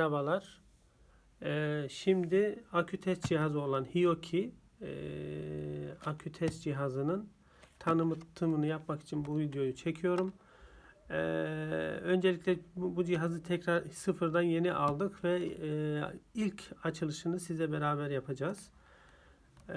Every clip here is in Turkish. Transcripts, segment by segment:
Merhabalar. Ee, şimdi akü test cihazı olan Hioki e, akü test cihazının tanıtımını yapmak için bu videoyu çekiyorum. Ee, öncelikle bu, bu cihazı tekrar sıfırdan yeni aldık ve e, ilk açılışını size beraber yapacağız. Ee,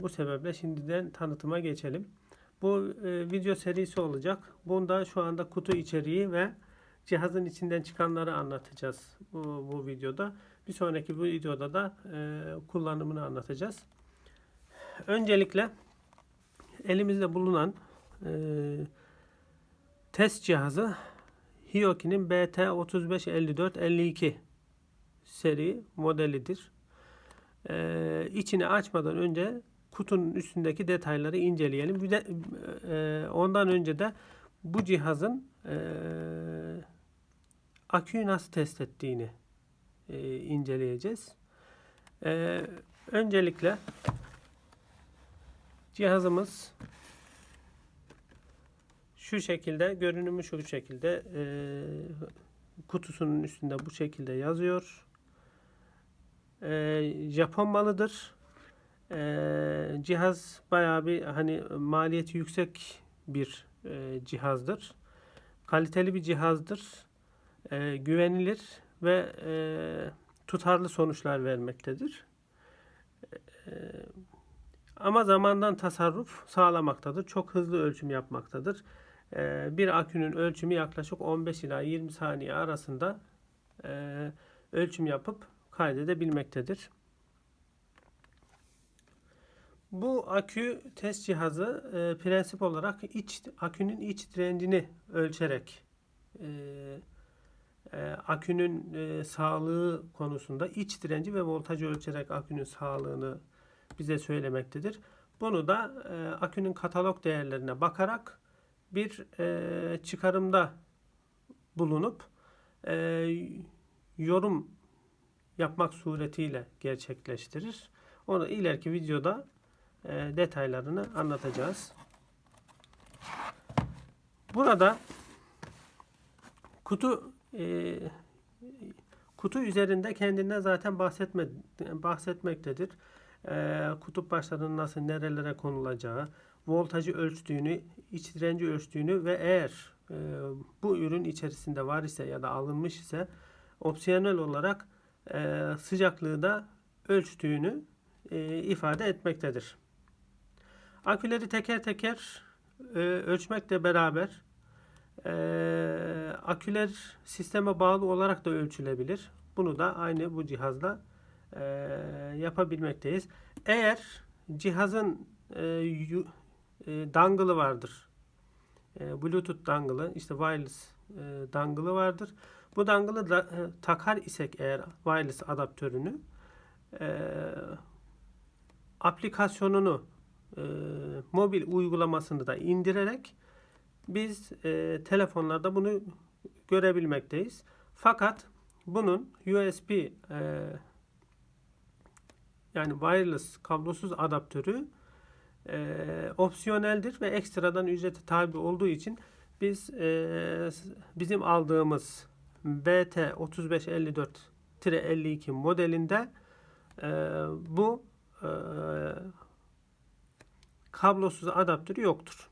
bu sebeple şimdiden tanıtıma geçelim. Bu e, video serisi olacak. Bunda şu anda kutu içeriği ve cihazın içinden çıkanları anlatacağız bu, bu videoda. Bir sonraki bu videoda da e, kullanımını anlatacağız. Öncelikle elimizde bulunan e, test cihazı Hioki'nin BT355452 seri modelidir. E, içini açmadan önce kutunun üstündeki detayları inceleyelim. Bir de, e, ondan önce de bu cihazın e, aküyü nasıl test ettiğini e, inceleyeceğiz. E, öncelikle cihazımız şu şekilde görünümü şu şekilde e, kutusunun üstünde bu şekilde yazıyor. E, Japon malıdır. E, cihaz bayağı bir hani maliyeti yüksek bir e, cihazdır. Kaliteli bir cihazdır. E, güvenilir ve e, tutarlı sonuçlar vermektedir. E, ama zamandan tasarruf sağlamaktadır. Çok hızlı ölçüm yapmaktadır. E, bir akünün ölçümü yaklaşık 15 ila 20 saniye arasında e, ölçüm yapıp kaydedebilmektedir. Bu akü test cihazı e, prensip olarak iç akünün iç direncini ölçerek e, akünün e, sağlığı konusunda iç direnci ve voltajı ölçerek akünün sağlığını bize söylemektedir. Bunu da e, akünün katalog değerlerine bakarak bir e, çıkarımda bulunup yorum yapmak suretiyle gerçekleştirir. Onu ileriki videoda detaylarını anlatacağız. Burada kutu e, kutu üzerinde kendinden zaten bahsetme, bahsetmektedir. E, kutup başlarının nasıl nerelere konulacağı, voltajı ölçtüğünü, iç direnci ölçtüğünü ve eğer e, bu ürün içerisinde var ise ya da alınmış ise opsiyonel olarak e, sıcaklığı da ölçtüğünü e, ifade etmektedir. Aküleri teker teker e, ölçmekle beraber e, aküler sisteme bağlı olarak da ölçülebilir. Bunu da aynı bu cihazla e, yapabilmekteyiz. Eğer cihazın e, yu, e, dangle'ı vardır. E, Bluetooth dangle'ı, işte wireless e, dangle'ı vardır. Bu dangle'ı da, e, takar isek eğer wireless adaptörünü e, aplikasyonunu e, mobil uygulamasını da indirerek biz e, telefonlarda bunu görebilmekteyiz. Fakat bunun USB e, yani wireless kablosuz adaptörü e, opsiyoneldir ve ekstradan ücrete tabi olduğu için biz e, bizim aldığımız BT 3554-52 modelinde e, bu e, kablosuz adaptörü yoktur.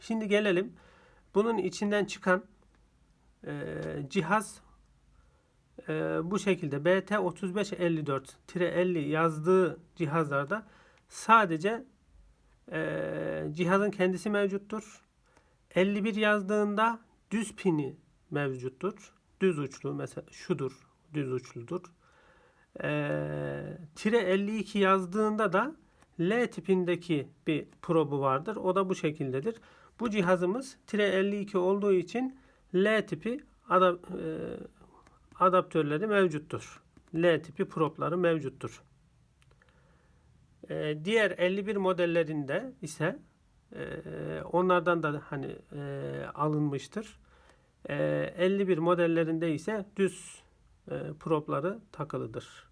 Şimdi gelelim bunun içinden çıkan e, cihaz e, bu şekilde BT3554-50 yazdığı cihazlarda sadece e, cihazın kendisi mevcuttur. 51 yazdığında düz pini mevcuttur. Düz uçlu mesela şudur. Düz uçludur. E, tire 52 yazdığında da L tipindeki bir probu vardır. O da bu şekildedir. Bu cihazımız tire 52 olduğu için L tipi adap, e, adaptörleri mevcuttur. L tipi probları mevcuttur. E, diğer 51 modellerinde ise e, onlardan da hani e, alınmıştır. E, 51 modellerinde ise düz e, probları takılıdır.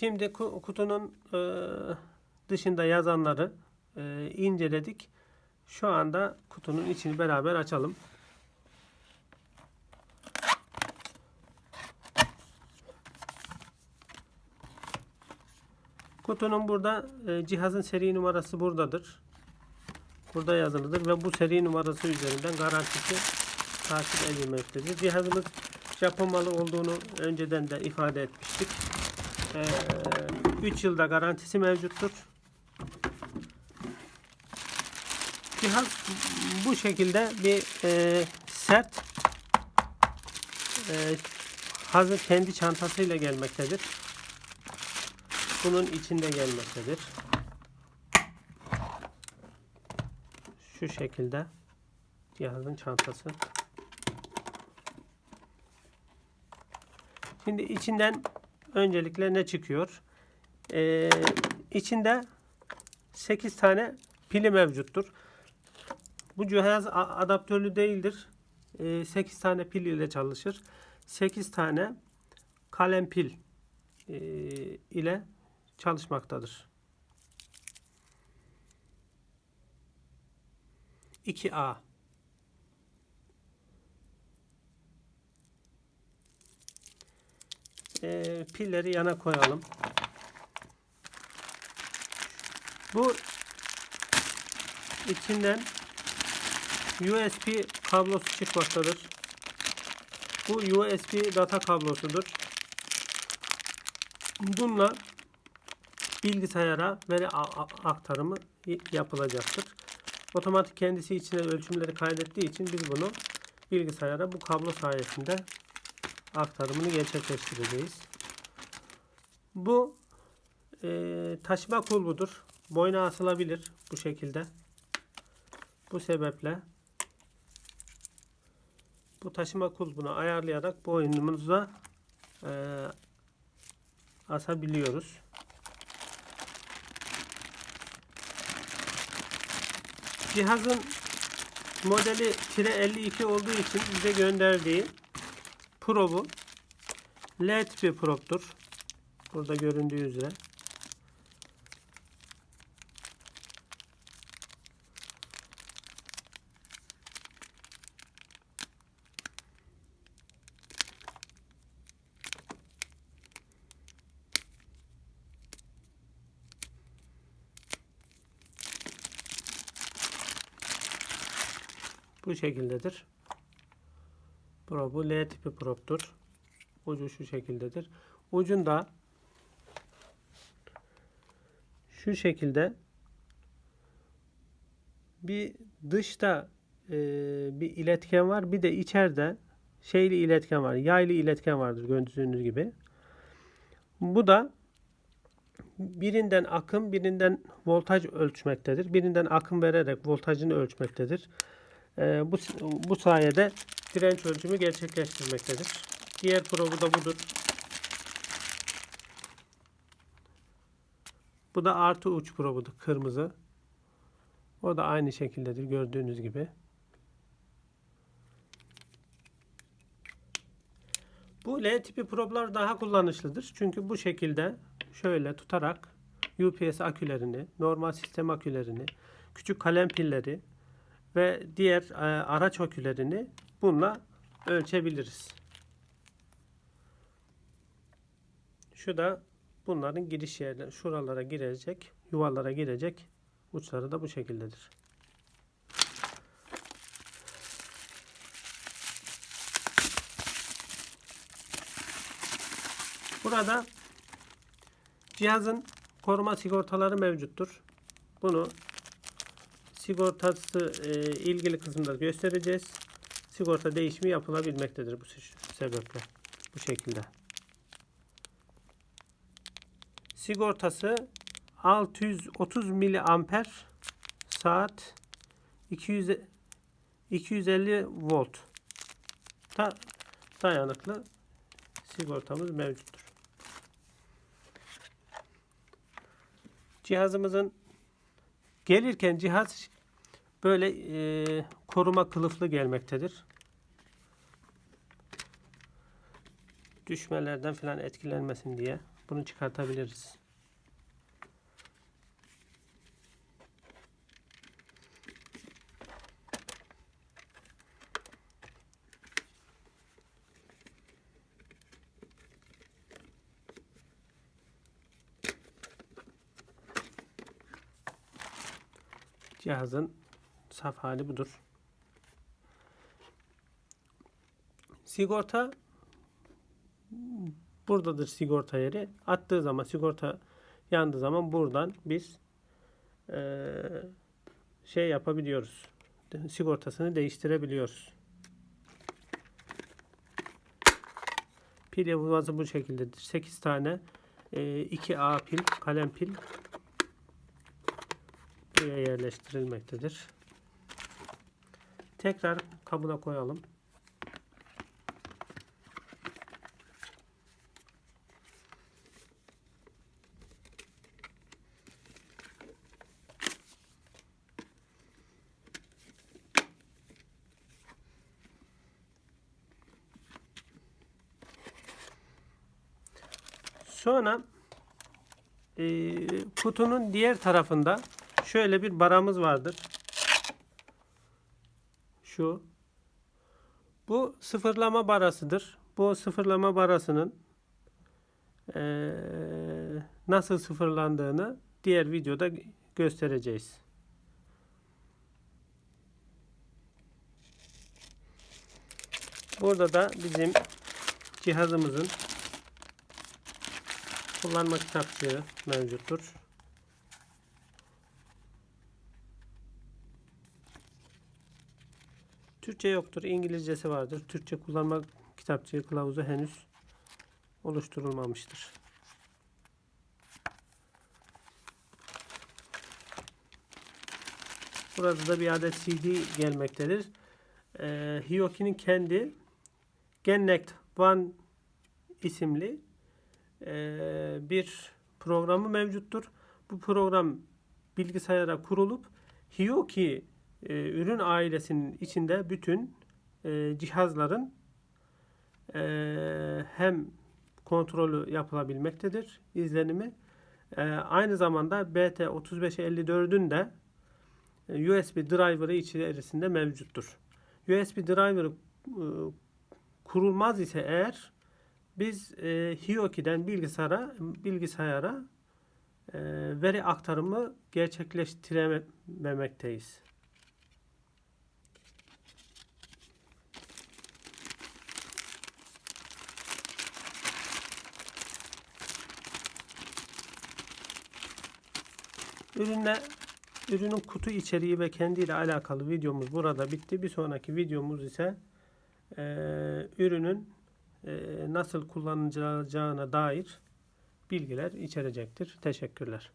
Şimdi kutunun e, dışında yazanları e, inceledik. Şu anda kutunun içini beraber açalım. Kutunun burada e, cihazın seri numarası buradadır. Burada yazılıdır ve bu seri numarası üzerinden garantisi takip edilmektedir. Cihazımız Japon malı olduğunu önceden de ifade etmiştik. 3 yılda garantisi mevcuttur. Cihaz bu şekilde bir e, sert e, hazır kendi çantasıyla gelmektedir. Bunun içinde gelmektedir. Şu şekilde cihazın çantası. Şimdi içinden öncelikle ne çıkıyor? Ee, içinde 8 tane pili mevcuttur. Bu cihaz adaptörlü değildir. Ee, 8 tane pil ile çalışır. 8 tane kalem pil e, ile çalışmaktadır. 2A Ee, pilleri yana koyalım. Bu içinden USB kablosu çıkmaktadır. Bu USB data kablosudur. Bununla bilgisayara veri aktarımı yapılacaktır. Otomatik kendisi içine ölçümleri kaydettiği için biz bunu bilgisayara bu kablo sayesinde aktarımını gerçekleştireceğiz. Bu e, taşıma kulbudur. Boyna asılabilir bu şekilde. Bu sebeple bu taşıma kulbunu ayarlayarak boynumuza e, asabiliyoruz. Cihazın modeli tire 52 olduğu için bize gönderdiği probu L tipi proptur. Burada göründüğü üzere. Bu şekildedir. Probu L tipi proptur. Ucu şu şekildedir. Ucunda şu şekilde bir dışta e, bir iletken var. Bir de içeride şeyli iletken var. Yaylı iletken vardır gördüğünüz gibi. Bu da birinden akım, birinden voltaj ölçmektedir. Birinden akım vererek voltajını ölçmektedir. E, bu, bu sayede direnç ölçümü gerçekleştirmektedir. Diğer probu da budur. Bu da artı uç probudur. Kırmızı. O da aynı şekildedir. Gördüğünüz gibi. Bu L tipi problar daha kullanışlıdır. Çünkü bu şekilde şöyle tutarak UPS akülerini, normal sistem akülerini, küçük kalem pilleri ve diğer e, araç akülerini bununla ölçebiliriz. Şu da bunların giriş yerleri. Şuralara girecek, yuvalara girecek. Uçları da bu şekildedir. Burada cihazın koruma sigortaları mevcuttur. Bunu sigortası e, ilgili kısımda göstereceğiz. Sigorta değişimi yapılabilmektedir bu se- sebeple. Bu şekilde. Sigortası 630 miliamper saat 200 250 volt da dayanıklı sigortamız mevcuttur. Cihazımızın gelirken cihaz böyle e, koruma kılıflı gelmektedir. düşmelerden falan etkilenmesin diye bunu çıkartabiliriz. Cihazın saf hali budur. Sigorta buradadır sigorta yeri. Attığı zaman sigorta yandığı zaman buradan biz eee, şey yapabiliyoruz. Sigortasını değiştirebiliyoruz. Pil yuvası bu şekildedir. 8 tane e, 2A pil, kalem pil buraya yerleştirilmektedir. Tekrar kabına koyalım. Sonra e, kutunun diğer tarafında şöyle bir baramız vardır. Şu. Bu sıfırlama barasıdır. Bu sıfırlama barasının e, nasıl sıfırlandığını diğer videoda göstereceğiz. Burada da bizim cihazımızın kullanma kitapçığı mevcuttur. Türkçe yoktur, İngilizcesi vardır. Türkçe kullanma kitapçığı kılavuzu henüz oluşturulmamıştır. Burada da bir adet CD gelmektedir. Ee, Hioki'nin kendi Gennect One isimli bir programı mevcuttur. Bu program bilgisayara kurulup Hioki e, ürün ailesinin içinde bütün e, cihazların e, hem kontrolü yapılabilmektedir, izlenimi. Aynı zamanda BT3554'ün de USB driver'ı içerisinde mevcuttur. USB driver'ı kurulmaz ise eğer biz e, Hioki'den bilgisayara bilgisayara e, veri aktarımı gerçekleştirememekteyiz. Ürünle ürünün kutu içeriği ve kendiyle alakalı videomuz burada bitti. Bir sonraki videomuz ise e, ürünün nasıl kullanılacağına dair bilgiler içerecektir. Teşekkürler.